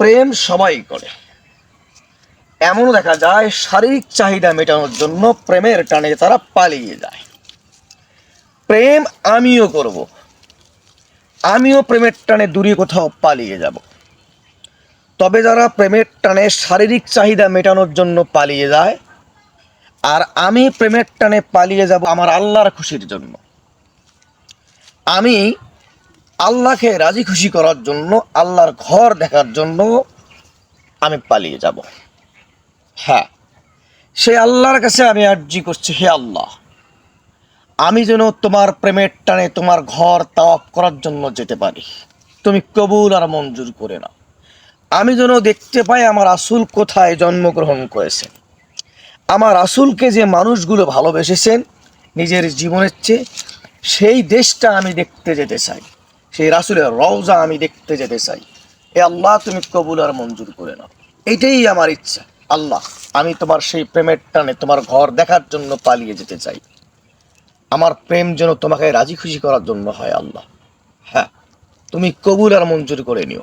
প্রেম সবাই করে। এমনও দেখা যায়, শারীরিক চাহিদা মেটানোর জন্য প্রেমের টানে তারা পালিয়ে যায়। প্রেম আমিও করব। আমিও প্রেমের টানে দূরে কোথাও পালিয়ে যাব। তবে যারা প্রেমের টানে শারীরিক চাহিদা মেটানোর জন্য পালিয়ে যায়, আর আমি প্রেমের টানে পালিয়ে যাব আমার আল্লাহর খুশির জন্য। আমি আল্লাহকে রাজি খুশি করার জন্য, আল্লাহর ঘর দেখার জন্য আমি পালিয়ে যাব। হ্যাঁ সে আল্লাহর কাছে আমি আর্জি করছি, হে আল্লাহ। আমি যেন তোমার প্রেমের টানে তোমার ঘর তাওয়াফ করার জন্য যেতে পারি। তুমি কবুল আর মঞ্জুর করে নাও। আমি যেন দেখতে পাই আমার আসুল কোথায় জন্মগ্রহণ করেছেন। আমার আসুলকে যে মানুষগুলো ভালোবেসেছেন, নিজের জীবনের চেয়ে সেই দেশটা আমি দেখতে যেতে চাই। সেই রাসুলের রওজা আমি দেখতে যেতে চাই। এ আল্লাহ, তুমি কবুল আর মঞ্জুর করে নাও। এটাই আমার ইচ্ছা। আল্লাহ, আমি তোমার সেই প্রেমের টানে তোমার ঘর দেখার জন্য পালিয়ে যেতে চাই। আমার প্রেম যেন তোমাকে রাজি খুশি করার জন্য হয়, আল্লাহ। হ্যাঁ তুমি কবুল আর মঞ্জুর করে নিও।